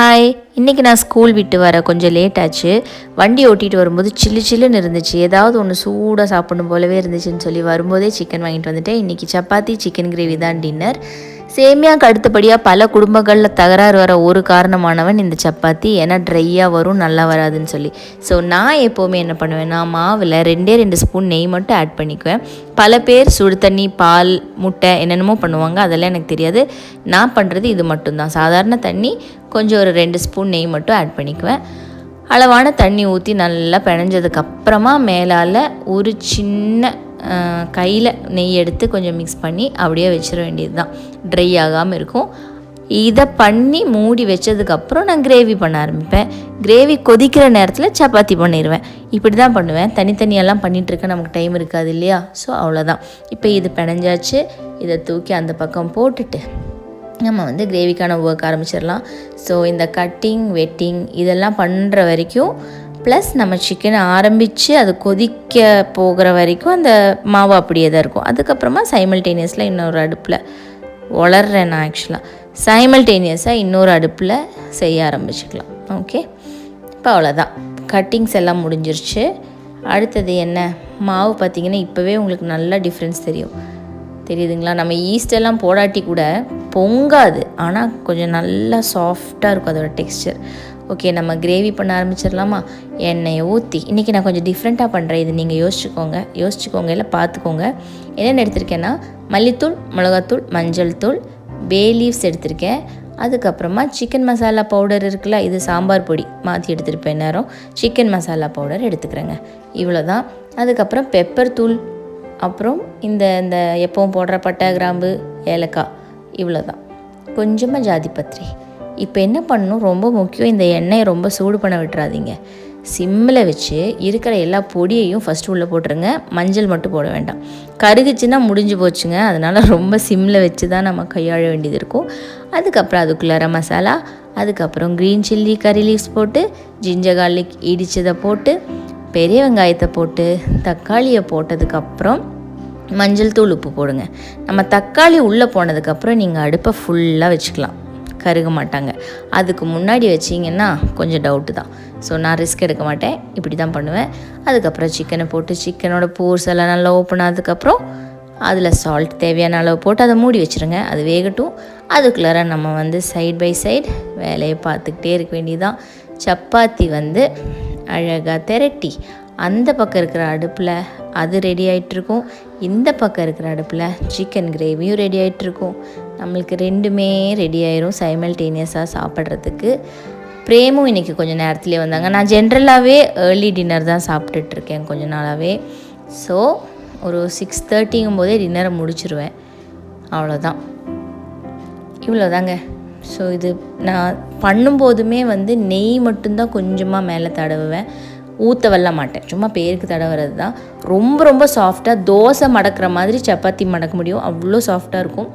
Hi இன்றைக்கி நான் school விட்டு வர கொஞ்சம் லேட் ஆச்சு. வண்டி ஓட்டிகிட்டு வரும்போது சில்லு சில்லுன்னு இருந்துச்சு. ஏதாவது ஒன்று சூடாக சாப்பிடணும் போலவே இருந்துச்சுன்னு சொல்லி வரும்போதே சிக்கன் வாங்கிட்டு வந்துட்டேன். இன்றைக்கி சப்பாத்தி சிக்கன் கிரேவி தான் டின்னர் சேமியாவுக்கு அடுத்தபடியாக பல குடும்பங்களில் தகராறு வர ஒரு காரணமானவன் இந்த சப்பாத்தி. ஏன்னா ட்ரையாக வரும் நல்லா வராதுன்னு சொல்லி. ஸோ நான் எப்போவுமே என்ன பண்ணுவேன் நான் மாவில் ரெண்டே ரெண்டு ஸ்பூன் நெய் மட்டும் ஆட் பண்ணிக்குவேன். பல பேர் சுடு தண்ணி பால் முட்டை என்னென்னமோ பண்ணுவாங்க அதெல்லாம் எனக்கு தெரியாது. நான் பண்ணுறது இது மட்டும்தான். சாதாரண தண்ணி கொஞ்சம் ஒரு ரெண்டு ஸ்பூன் நெய் மட்டும் ஆட் பண்ணிக்குவேன். அளவான தண்ணி ஊற்றி நல்லா பிணைஞ்சதுக்கப்புறமா மேலால் ஒரு சின்ன கையில் நெய் எடுத்து கொஞ்சம் மிக்ஸ் பண்ணி அப்படியே வச்சிட வேண்டியது தான் ட்ரை ஆகாமல் இருக்கும். இதை பண்ணி மூடி வச்சதுக்கப்புறம் நான் கிரேவி பண்ண ஆரம்பிப்பேன். கிரேவி கொதிக்கிற நேரத்தில் சப்பாத்தி பண்ணிடுவேன் இப்படி தான் பண்ணுவேன் தனித்தனியெல்லாம் பண்ணிகிட்ருக்க நமக்கு டைம் இருக்காது இல்லையா? ஸோ அவ்வளோதான் இப்போ இது பிணைஞ்சாச்சு. இதை தூக்கி அந்த பக்கம் போட்டுட்டு நம்ம வந்து கிரேவிக்கான ஒர்க் ஆரம்பிச்சிடலாம். ஸோ இந்த கட்டிங் வெட்டிங் இதெல்லாம் பண்ணுற வரைக்கும் ப்ளஸ் நம்ம சிக்கனை ஆரம்பித்து அது கொதிக்க போகிற வரைக்கும் அந்த மாவு அப்படியே தான் இருக்கும். அதுக்கப்புறமா சைமல்டேனியஸில் இன்னொரு அடுப்பில் வளர்றேன் நான் ஆக்சுவலாக சைமல்டேனியஸாக இன்னொரு அடுப்பில் செய்ய ஆரம்பிச்சுக்கலாம். ஓகே இப்போ அவ்வளோதான் கட்டிங்ஸ் எல்லாம் முடிஞ்சிருச்சு. அடுத்தது என்ன? மாவு பார்த்திங்கன்னா இப்போவே உங்களுக்கு நல்லா டிஃப்ரென்ஸ் தெரியும். தெரியுதுங்களா? நம்ம ஈஸ்டெல்லாம் போடாட்டி கூட பொங்காது. ஆனால் கொஞ்சம் நல்லா சாஃப்டாக இருக்கும் அதோட டெக்ஸ்டர் ஓகே நம்ம கிரேவி பண்ண ஆரம்பிச்சிடலாமா? எண்ணெயை ஊற்றி இன்றைக்கி நான் கொஞ்சம் டிஃப்ரெண்ட்டாக பண்ணுறேன் இது நீங்கள் யோசிச்சுக்கோங்க. யோசிச்சுக்கோங்க இல்லை பார்த்துக்கோங்க என்னென்ன எடுத்திருக்கேன்னா மல்லித்தூள் மிளகாத்தூள் மஞ்சள் தூள் பே லீவ்ஸ் எடுத்திருக்கேன். அதுக்கப்புறமா சிக்கன் மசாலா பவுடர் இருக்குல்ல இது சாம்பார் பொடி மாற்றி எடுத்துருப்பேன் நேரம் சிக்கன் மசாலா பவுடர் எடுத்துக்கிறேங்க. இவ்வளோ தான் அதுக்கப்புறம் பெப்பர் தூள் அப்புறம் இந்த இந்த எப்பவும் போடுற பட்டை கிராம்பு ஏலக்காய் இவ்வளோ தான் கொஞ்சமாக ஜாதிபத்திரி இப்போ என்ன பண்ணணும்? ரொம்ப முக்கியம். இந்த எண்ணெயை ரொம்ப சூடு பண்ண விட்டுறாதீங்க. சிம்மில் வச்சு இருக்கிற எல்லா பொடியையும் ஃபஸ்ட்டு உள்ளே போட்டுருங்க. மஞ்சள் மட்டும் போட வேண்டாம். கருகுச்சுன்னா முடிஞ்சு போச்சுங்க. அதனால் ரொம்ப சிம்மில் வச்சு தான் நம்ம கையாள வேண்டியது இருக்கும். அதுக்கப்புறம் அதுக்குள்ளார மசாலா அதுக்கப்புறம் க்ரீன் சில்லி கறி லீவ்ஸ் போட்டு ஜிஞ்சர் கார்லிக் இடித்ததை போட்டு பெரிய வெங்காயத்தை போட்டு தக்காளியை போட்டதுக்கப்புறம் மஞ்சள் தூள் உப்பு போடுங்க. நம்ம தக்காளி உள்ளே போனதுக்கப்புறம் நீங்கள் அடுப்பை ஃபுல்லாக வச்சுக்கலாம். கருக மாட்டாங்க. அதுக்கு முன்னாடி வச்சிங்கன்னா கொஞ்சம் டவுட்டு தான். ஸோ நான் ரிஸ்க் எடுக்க மாட்டேன். இப்படி தான் பண்ணுவேன். அதுக்கப்புறம் சிக்கனை போட்டு சிக்கனோட போர்ஸ் எல்லாம் நல்லா ஓப்பன் ஆனதுக்கப்புறம் அதில் சால்ட் தேவையான அளவு போட்டு அதை மூடி வச்சுருங்க. அது வேகட்டும். அதுக்குள்ளார நம்ம வந்து சைட் பை சைட் வேலையை பார்த்துக்கிட்டே இருக்க வேண்டியதுதான். சப்பாத்தி வந்து அழகாக திரட்டி அந்த பக்கம் இருக்கிற அடுப்பில் அது ரெடி ஆகிட்டுருக்கும் இந்த பக்கம் இருக்கிற அடுப்பில் சிக்கன் கிரேவியும் ரெடி ஆகிட்டுருக்கும் நம்மளுக்கு ரெண்டுமே ரெடி ஆயிரும் சைமல்டேனியஸாக சாப்பிட்றதுக்கு. பிரேமும் இன்றைக்கி கொஞ்சம் நேரத்துலேயே வந்தாங்க. நான் ஜென்ரலாகவே ஏர்லி டின்னர் தான் சாப்பிட்டுட்ருக்கேன் கொஞ்ச நாளாகவே ஸோ ஒரு சிக்ஸ் தேர்ட்டிங்கும் போதே டின்னரை முடிச்சிருவேன். அவ்வளோதான் இவ்வளோதாங்க ஸோ இது நான் பண்ணும்போதுமே வந்து நெய் மட்டும்தான் கொஞ்சமாக மேலே தடவுவேன். ஊற்ற வெல்ல மாட்டேன். சும்மா பேருக்கு தடவுறது தான் ரொம்ப ரொம்ப சாஃப்டாக தோசை மடக்கிற மாதிரி சப்பாத்தி மடக்க முடியும். அவ்வளோ சாஃப்டாக இருக்கும்.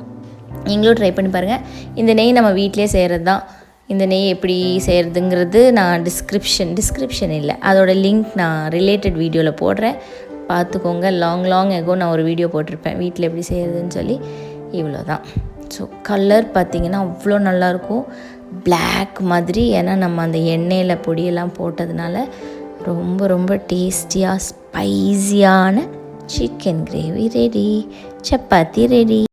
நீங்களும் ட்ரை பண்ணி பாருங்கள் இந்த நெய் நம்ம வீட்டிலே செய்கிறது தான் இந்த நெய் எப்படி செய்கிறதுங்கிறது நான் டிஸ்கிரிப்ஷன் டிஸ்கிரிப்ஷன் இல்லை. அதோடய லிங்க் நான் ரிலேட்டட் வீடியோவில் போடுறேன். பார்த்துக்கோங்க லாங் லாங் எகோ நான் ஒரு வீடியோ போட்டிருப்பேன். வீட்டில் எப்படி செய்கிறதுன்னு சொல்லி. இவ்வளோ தான் ஸோ கலர் பார்த்திங்கன்னா அவ்வளோ நல்லாயிருக்கும் பிளாக் மாதிரி. ஏன்னா நம்ம அந்த எண்ணெயில் பொடியெல்லாம் போட்டதுனால ரொம்ப ரொம்ப டேஸ்டியாக ஸ்பைஸியான chicken gravy ready chapati ready